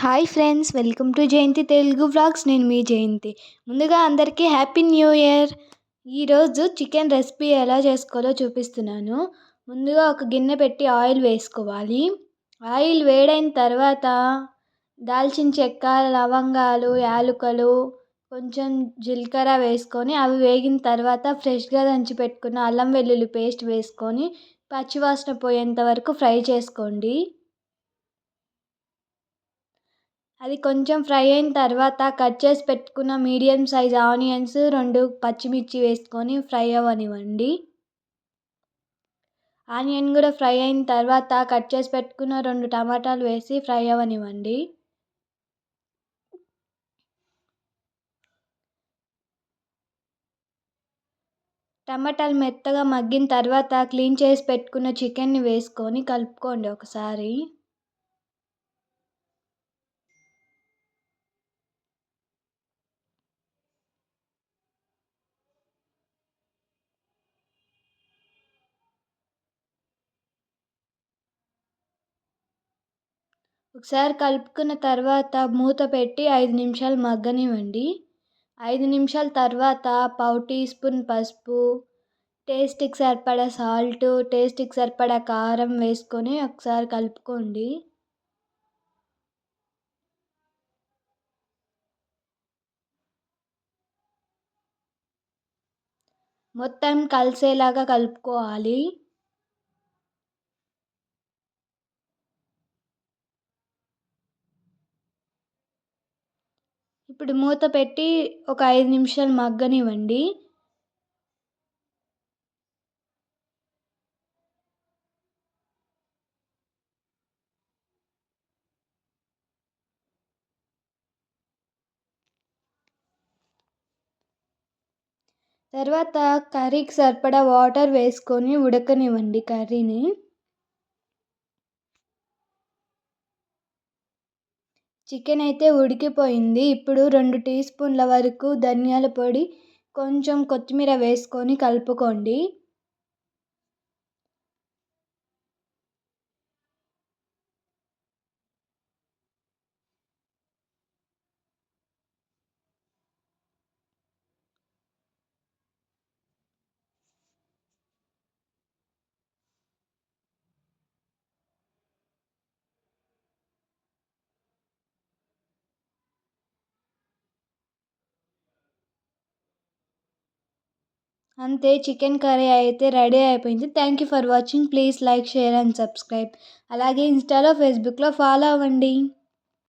Hi friends welcome to Jayanti Telugu vlogs. నేను మీ జయంతి. ముందుగా అందరికీ హ్యాపీ న్యూ ఇయర్. ఈరోజు చికెన్ రెసిపీ ఎలా చేసుకోవాలో చూపిస్తున్నాను. ముందుగా ఒక గిన్నె పెట్టి ఆయిల్ వేసుకోవాలి. ఆయిల్ వేడైన తర్వాత దాల్చిన చెక్క లవంగాలు యాలకులు కొంచెం జీలకర్ర వేసుకొని అవి వేగిన తర్వాత ఫ్రెష్గా దంచి పెట్టుకున్న అల్లం వెల్లుల్లి పేస్ట్ వేసుకొని పచ్చివాసన పోయేంత వరకు ఫ్రై చేసుకోండి. అది కొంచెం ఫ్రై అయిన తర్వాత కట్ చేసి పెట్టుకున్న మీడియం సైజ్ ఆనియన్స్ రెండు పచ్చిమిర్చి వేసుకొని ఫ్రై అవ్వనివ్వండి. ఆనియన్ కూడా ఫ్రై అయిన తర్వాత కట్ చేసి పెట్టుకున్న రెండు టమాటాలు వేసి ఫ్రై అవ్వనివ్వండి. టమాటాలు మెత్తగా మగ్గిన తర్వాత క్లీన్ చేసి పెట్టుకున్న చికెన్ని వేసుకొని కలుపుకోండి ఒకసారి. ఒకసారి కలుపుకున్న తర్వాత మూత పెట్టి ఐదు నిమిషాలు మగ్గనివ్వండి. ఐదు నిమిషాల తర్వాత పావు టీ స్పూన్ పసుపు టేస్ట్కి సరిపడా సాల్ట్ టేస్ట్కి సరిపడా కారం వేసుకొని ఒకసారి కలుపుకోండి. మొత్తం కలిసేలాగా కలుపుకోవాలి. ఇప్పుడు మూత పెట్టి ఒక ఐదు నిమిషాలు మగ్గనివ్వండి. తర్వాత కర్రీకి సరిపడా వాటర్ వేసుకొని ఉడకనివ్వండి కర్రీని. చికెన్ అయితే ఉడికిపోయింది. ఇప్పుడు రెండు టీ స్పూన్ల వరకు ధనియాల పొడి కొంచెం కొత్తిమీర వేసుకొని కలుపుకోండి. అంతే చికెన్ కర్రీ అయితే రెడీ అయిపోయింది. Thank you for watching please like share and subscribe అలాగే ఇన్స్టాలో ఫేస్బుక్లో ఫాలో అవ్వండి.